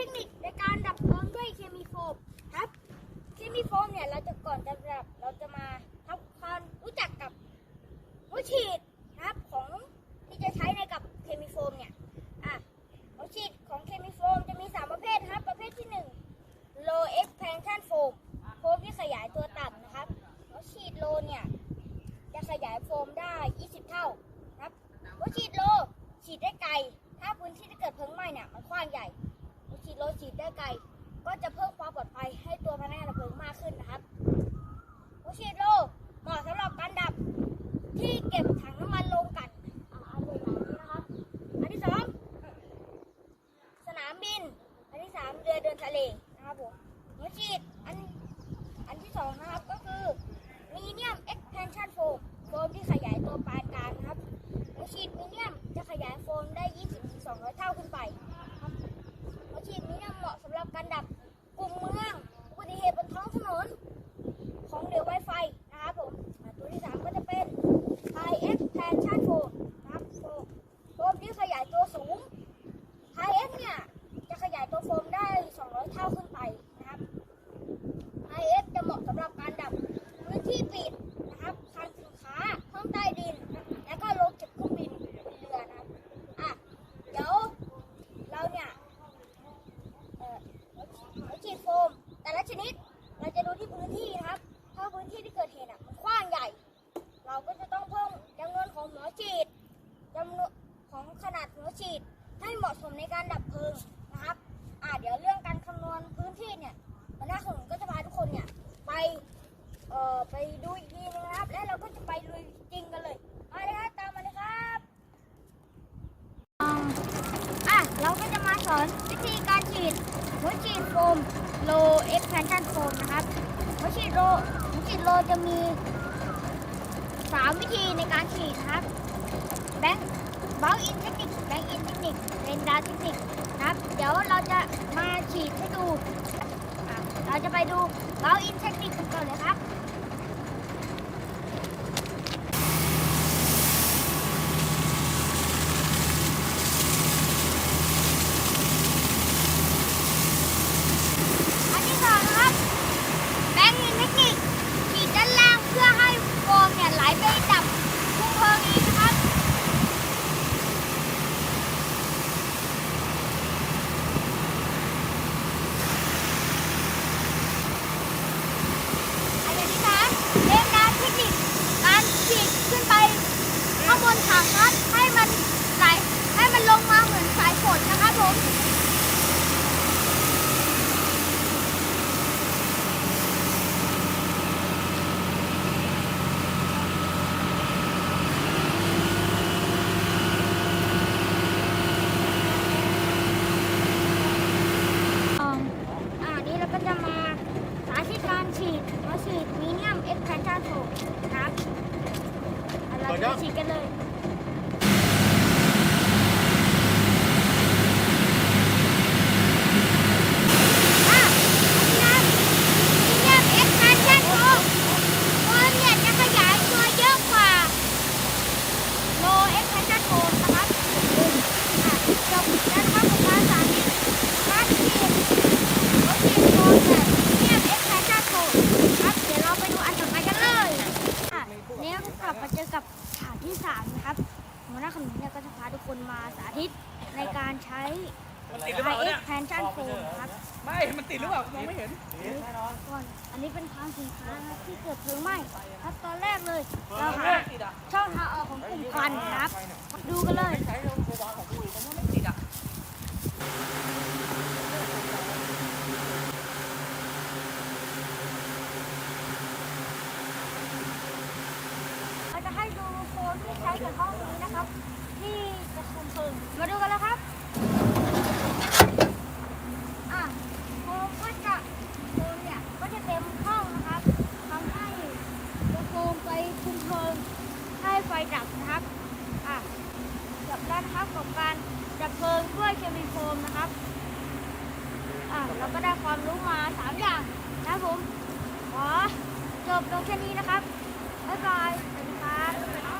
ทคนิคในการดับเพลิงด้วยเคมีโฟมครับ เคมีโฟมเนี่ยเราจะก่อนจะดับเราจะมาทำความรู้จักกับหัวฉีดครับของที่จะใช้ในกับเคมีโฟมเนี่ยอะหัวฉีดของเคมีโฟมจะมีสามประเภทครับประเภทที่หนึ่ง low expansion foam โฟมที่ขยายตัวต่ำนะครับหัวฉีดโลเนี่ยจะขยายโฟมได้ 20 เท่าครับหัวฉีดโลฉีดได้ไกล ถ้าพื้นที่ที่เกิดเพลิงไหม้เนี่ยมันกว้างใหญ่ หัวฉีดโลฉีดได้ไกล ก็จะเพิ่มความปลอดภัยให้ตัวพนักงานดับเพลิงมากขึ้นนะครับหัวฉีดโลเหมาะสำหรับการดับที่เก็บถังน้ำมันลงกันอันใหญ่ๆนี้นะครับอันที่สองสนามบิน อันที่สามเรือเดินทะเลนะครับผมหัวฉีดอันอันที่สองนะครับก็คือ medium expansion foam โฟมที่ขยายตัวปานกลางนะครับหัวฉีดมีเนียมจะขยายโฟมได้ 20-200 เท่าขึ้นไปครับหัวฉีดมีเนียมเหมาะสำหรับการดับกลุ่มเมืองอุบัติเหตุบนท้องถนน ของเหลวไวไฟนะครับผมอ่าตัวที่สามก็จะเป็น high expansion foam นะครับโฟมโฟมที่ขยายตัวสูง High X เนี่ยจะขยายตัวโฟมได้ 200 เท่าขึ้นไปนะครับ High X จะ เหมาะสำหรับการดับพื้นที่ปิดนะครับคลังสินค้าห้องใต้ดิน และก็โรงเก็บเครื่องบินเรือนะครับ อะ เดี๋ยวเราเนี่ย เอ่อหัวฉีดโฟม แต่ละชนิด เราจะดูที่พื้นที่นะครับ ถ้าพื้นที่ที่เกิดเหตุอะมันกว้างใหญ่ เราก็จะต้องเพิ่มจำนวนของหัวฉีดจำนวนของขนาดหัวฉีด ให้เหมาะสมในการดับเพลิงนะครับ อ่าเดี๋ยวเรื่องการคำนวณพื้นที่เนี่ยหัวหน้าของผมก็จะพาทุกคนเนี่ยไป เอ่อ ไปดูอีกทีนึงนะครับ และเราก็จะไปลุยจริงกันเลย มาเลยครับตามมาเลยครับอะ เราก็จะมาส อนวิธีการฉีดหัวฉีดโฟม low expansion foam นะครับหัวฉีดโลหัวฉีดโลจะมีสามวิธีในการฉีดนะครับแบงค์บาอินเทคนิคแบงค์อินเทคนิคเรนดาเทคนิคนะครับ เดี๋ยวเราจะมาฉีดให้ดู เราจะไปดูบาอินเทคนิคกันก่อนเลยครับ อันที่สองนะครับ แบงค์อินเทคนิคฉีดด้านล่างเพื่อให้โฟมเนี่ยไหลไปดับคุมเพลิงเองนะครับ อันที่สามเล่นน้ำเทคนิคการฉีดขึ้นไปข้างบนถังครับให้มันไหลให้มันลงมาเหมือนสายฝนนะครับผม อ่าอันนี้เราก็จะมาสาธิตการฉีดมาฉีดมีเนียมเอ็กซ์แพนชั่นโนะครับ อะเราจะฉีดกันเลย อะอันนี้มีเนียมเอ็กซ์แพนชั่นโฟมโฟมเนี่ยจะขยายตัวเยอะกว่าโลเอ็กซ์แพนชั่นโฟมนะครับอะจบแล้วนะครับกับการสาธิตการฉีด รถฉีดโฟมแบบเทียบเอ็กซ์แพชชั่นโฟมครับ เดี๋ยวเราไปดูอันต่อไปกันเลยอะเนี่ยกลับมาเจอกับฉากที่ 3 นะครับหัวหน้าขนมเนี่ยก็จะพาทุกคนมาสาธิต ในการใช้ มันติดหรือเปล่า i เนี่ย x p a n s i o n Foam ครับไม่ มันติดหรือเปล่ามองไม่เห็น ก่อนอันนี้เป็นทางสินค้านะครับที่เกิดเพลิงไหม้ครับตอนแรกเลย เราหาติดอะช่องทางออกของกลุ่มควันนะครับ ดูกันเลยใช้โรงพยาบาลของผู้อื่นเขาไม่ติดอะเราจะให้ดูโฟมที่ใช้กับห้องนี้นะครับ ที่ จะคุมเพิงมาดูกันแล้วครับอะโฟมก็จะโฟมเนี่ยก็จะเต็มห้องนะครับทำให้ตัวโฟมไปคุมเพลิงให้ไฟดับนะครับอะจบแล้วนะครับกับการดับเพลิงด้วยเคมีโฟมนะครับอะเราก็ได้ความรู้มาสามอย่างนะครับผมขอจบลงแค่นี้นะครับบ๊ายบายสวัสดีครับ